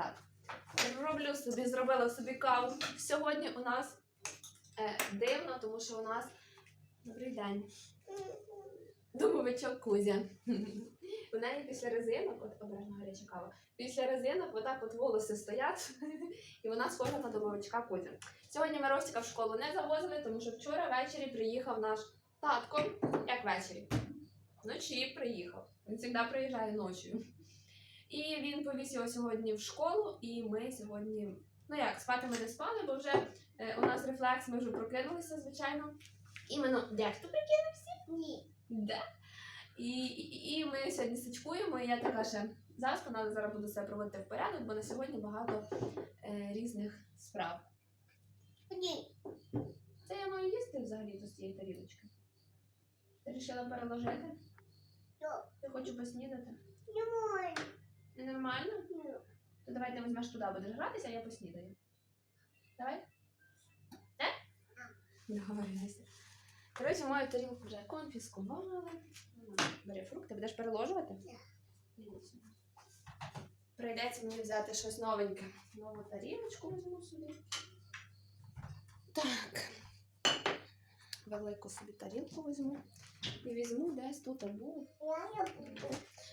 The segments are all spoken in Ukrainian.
так. Роблю собі, зробила собі каву. Сьогодні у нас е, дивно, тому що у нас добрий день. Домовичок Кузя. У неї після резинок, от обережно гаряча кава. Після резинок отак от волоси стоять, і вона схожа на домовичка Кузя. Сьогодні ми Ростіка в школу не завозили, тому що вчора ввечері приїхав наш татко. Як ввечері? Вночі приїхав. Він завжди приїжджає ночі. І він повіз його сьогодні в школу, і ми сьогодні, ну як, спати ми не спали, бо вже е, у нас рефлекс, ми вже прокинулися, звичайно. Іменно дехто прикинувся? Ні. Де? І, і, і ми сьогодні сачкуємо, і я така ще заспана, але зараз буду все проводити в порядок, бо на сьогодні багато е, різних справ. Ні. Це я маю їсти взагалі з цієї тарілочки. Ти вирішила переложити? Я хочу поснідати. Не можу. Ненормально? Ні. То давай ти візьмеш туди, будеш гратися, а я поснідаю. Давай? Давай, Настя. Коротше, мою тарілку вже конфіскували. Бери фрукти, будеш переложувати? Так. Сюди. Прийдеться мені взяти щось новеньке. Нову тарілочку візьму собі. Так. Велику собі тарілку візьму. І візьму десь тут буду.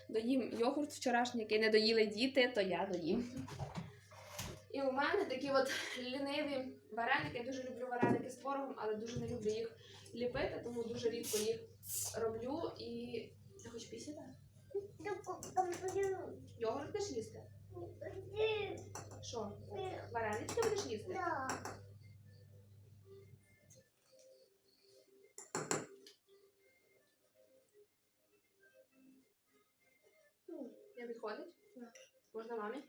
Доїм йогурт вчорашній, який не доїли діти, то я доїм. І у мене такі от ліниві вареники. Я дуже люблю вареники з творогом, але дуже не люблю їх ліпити, тому дуже рідко їх роблю. І ти хочеш пісіти? Йогурт будеш їсти? Що? Варенички будеш їсти? Не підходить? Можна мамі?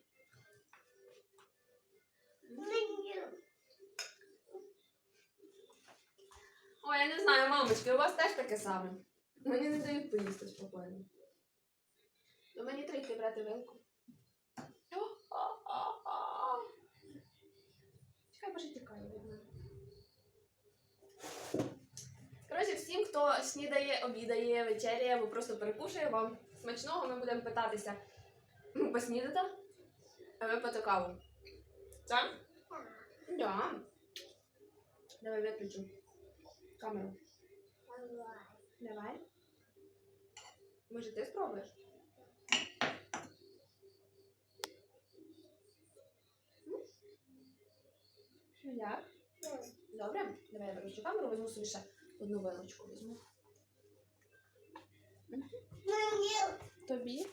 Ой, я не знаю, мамочки, у вас теж таке саме. Мені не дають поїсти спокійно. До мені треба йти брати вилку. Чекай, боже, тікає від мене. Коротше, всім, хто снідає, обідає, вечеряє або просто перекушує вам смачного, ми будемо питатися. Ну, Поснідати, а ви пити каву. Так? Да. Давай виключу камеру. Давай. Давай. Може, ти спробуєш? Як? Добре? Давай я виключу камеру, візьму собі ще одну вилочку візьму. Тобі?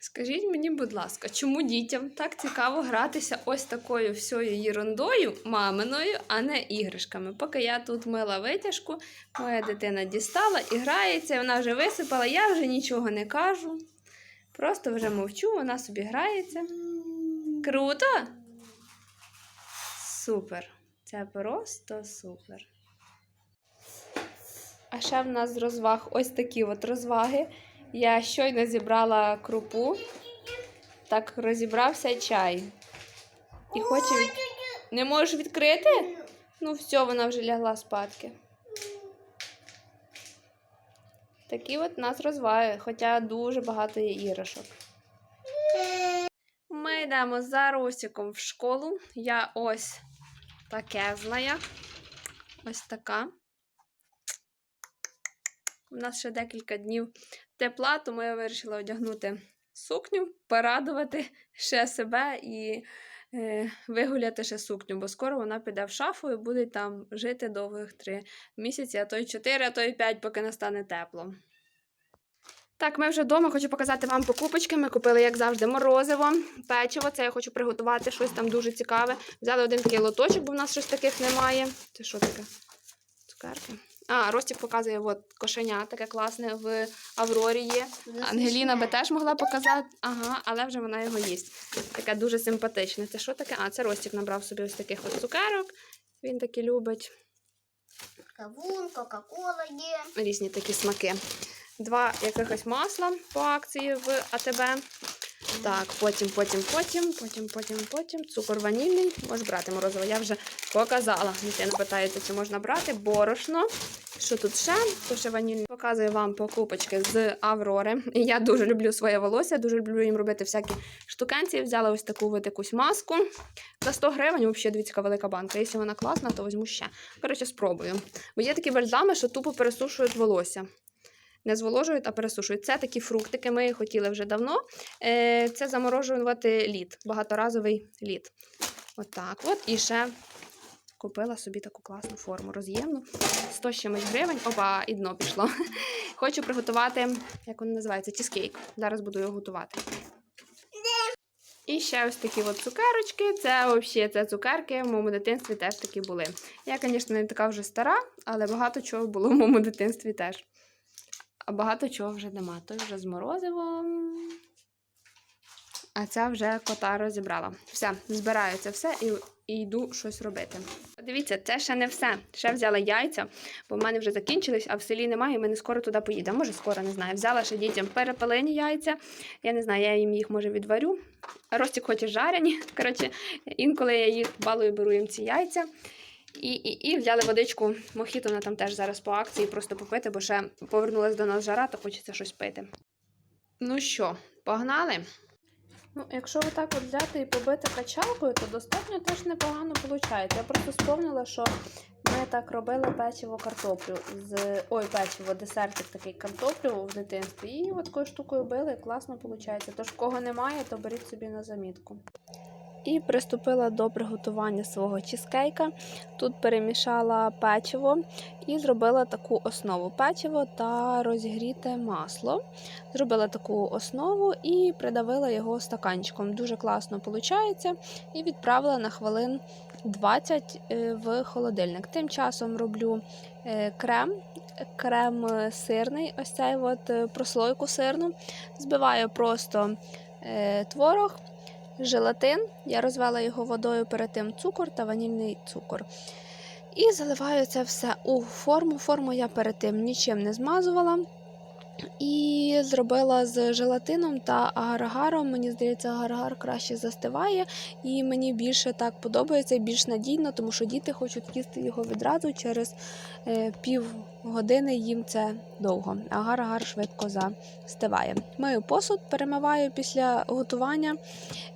Скажіть мені, будь ласка, чому дітям так цікаво гратися ось такою всьою єрундою маминою, а не іграшками? Поки я тут мила витяжку, моя дитина дістала і грається, вона вже висипала, я вже нічого не кажу. Просто вже мовчу, вона собі грається. Круто? Супер. Це просто супер. А ще в нас розваг ось такі от розваги. Я щойно зібрала крупу, так розібрався чай. І хоче від... Не можеш відкрити? Ну, все, вона вже лягла спадки. Такі от нас розваги, хоча дуже багато є іграшок. Ми йдемо за Росіком в школу. Я ось таке знаю. Ось така. У нас ще декілька днів тепла, тому я вирішила одягнути сукню, порадувати ще себе і е, вигуляти ще сукню, бо скоро вона піде в шафу і буде там жити довгих три місяці, а то й чотири, а то й п'ять, поки настане тепло. Так, ми вже вдома, хочу показати вам покупочки. Ми купили, як завжди, морозиво, печиво. Це я хочу приготувати щось там дуже цікаве. Взяли один такий лоточок, бо в нас щось таких немає. Це що таке? Цукерки. А, Ростік показує от кошеня, таке класне в Аврорі є. Ангеліна би теж могла показати, ага, але вже вона його їсть. Таке дуже симпатичне. Це що таке? А, це Ростік набрав собі ось таких от цукерок. Він такі любить. Кавун, Кока-Кола є. Різні такі смаки. Два якихось масла по акції в АТБ. Так, потім, потім, потім, потім, потім, потім. Цукор ванільний. Можеш брати морозиво. Я вже показала. Дитина питається, чи можна брати борошно. Що тут ще? То ще ванільний. Показую вам покупочки з Аврори. Я дуже люблю своє волосся, дуже люблю їм робити всякі штукенці взяла ось таку от якусь маску. За 100 гривень, взагалі, дивіться, велика банка. Якщо вона класна, то візьму ще. Коротше, спробую. Бо є такі бальзами, що тупо пересушують волосся. Не зволожують, а пересушують. Це такі фруктики, ми хотіли вже давно. Е, Це заморожувати лід, багаторазовий лід. Отак от. І ще купила собі таку класну форму роз'ємну. 100 з чимось гривень. Опа, і дно пішло. Хочу приготувати, як воно називається, чізкейк. Зараз буду його готувати. І ще ось такі от цукерочки. Це взагалі це цукерки в моєму дитинстві теж такі були. Я, звісно, не така вже стара, але багато чого було в моєму дитинстві теж. А багато чого вже нема. Той вже з морозивом. А ця вже кота розібрала. Все, збираю це все і, і йду щось робити. Дивіться, це ще не все. Ще взяла яйця, бо в мене вже закінчились, а в селі немає, і ми не скоро туди поїдемо. Може, скоро не знаю. Взяла ще дітям перепелені яйця. Я не знаю, я їм їх може відварю. Ростик хоче жарені. Коротше, інколи я їх балую, беру їм ці яйця. І, і, і взяли водичку мохіто, вона там теж зараз по акції, просто попити, бо ще повернулася до нас жара, то хочеться щось пити. Ну що, погнали? Ну, якщо отак от взяти і побити качалкою, то достатньо теж непогано виходить. Я просто сповнила, що ми так робили печиво картоплю з ой, печиво, десертик такий картоплю в дитинстві. І такою штукою били, класно виходить. Тож, кого немає, то беріть собі на замітку. І приступила до приготування свого чізкейка. Тут перемішала печиво і зробила таку основу печиво та розігріте масло. Зробила таку основу і придавила його стаканчиком. Дуже класно виходить. І відправила на хвилин 20 е, в холодильник. Тим часом роблю е, крем, крем сирний, ось цей от е, прослойку сирну. Збиваю просто творог. Желатин, я розвела його водою перед тим цукор та ванільний цукор. І заливаю це все у форму. Форму я перед тим нічим не змазувала. І зробила з желатином та агаргаром. Мені здається, агаргар краще застиває, і мені більше так подобається, більш надійно, тому що діти хочуть їсти його відразу через е, пів години їм це довго. Агар-агар швидко застиває. Мию посуд, перемиваю після готування.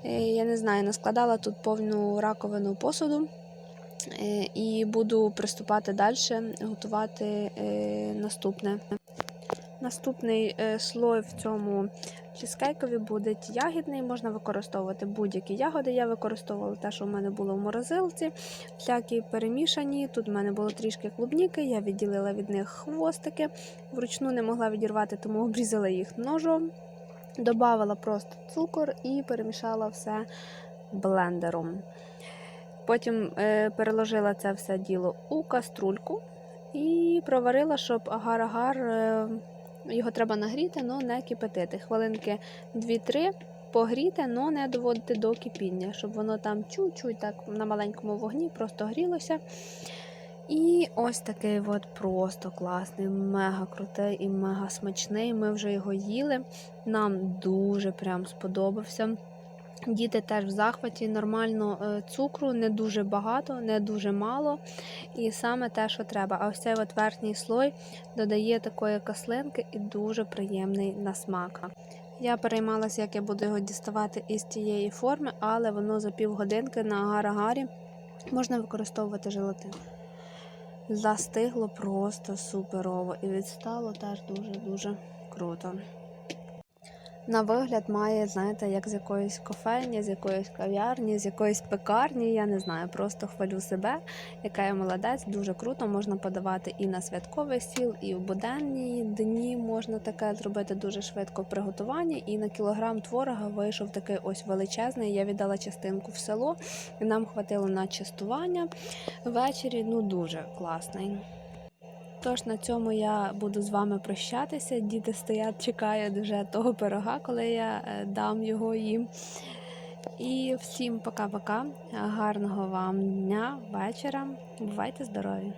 Е, я не знаю, наскладала тут повну раковину посуду. Е, І буду приступати далі, готувати наступне. Наступний е, слой в цьому чизкейкові буде ягідний. Можна використовувати будь-які ягоди. Я використовувала те, що в мене було в морозилці, всякі перемішані. Тут в мене було трішки клубніки, я відділила від них хвостики. Вручну не могла відірвати, тому обрізала їх ножом. Добавила просто цукор і перемішала все блендером. Потім е, переложила це все діло у каструльку і проварила, щоб агар-агар. Його треба нагріти, але не кипятити. Хвилинки 2-3 погріти, але не доводити до кипіння, щоб воно там чуть-чуть так на маленькому вогні просто грілося. І ось такий от просто класний, мега крутий і мега смачний. Ми вже його їли. Нам дуже прям сподобався. Діти теж в захваті, нормально е, цукру, не дуже багато, не дуже мало. І саме те, що треба. А ось цей от верхній слой додає такої каслинки і дуже приємний на смак. Я переймалася, як я буду його діставати із тієї форми, але воно за півгодинки на агар-агарі можна використовувати желатин. Застигло просто суперово і відстало теж дуже-дуже круто. На вигляд має, знаєте, як з якоїсь кофейні, з якоїсь кав'ярні, з якоїсь пекарні. Я не знаю, просто хвалю себе, яка я молодець, дуже круто. Можна подавати і на святковий стіл, і в буденні дні можна таке зробити дуже швидко в приготуванні. І на кілограм творога вийшов такий ось величезний. Я віддала частинку в село, і нам хватило на частування ввечері. Ну дуже класний. Тож на цьому я буду з вами прощатися. Діти стоять, чекають вже того пирога, коли я е, дам його їм. І всім пока-пока. Гарного вам дня, вечора. Бувайте здорові!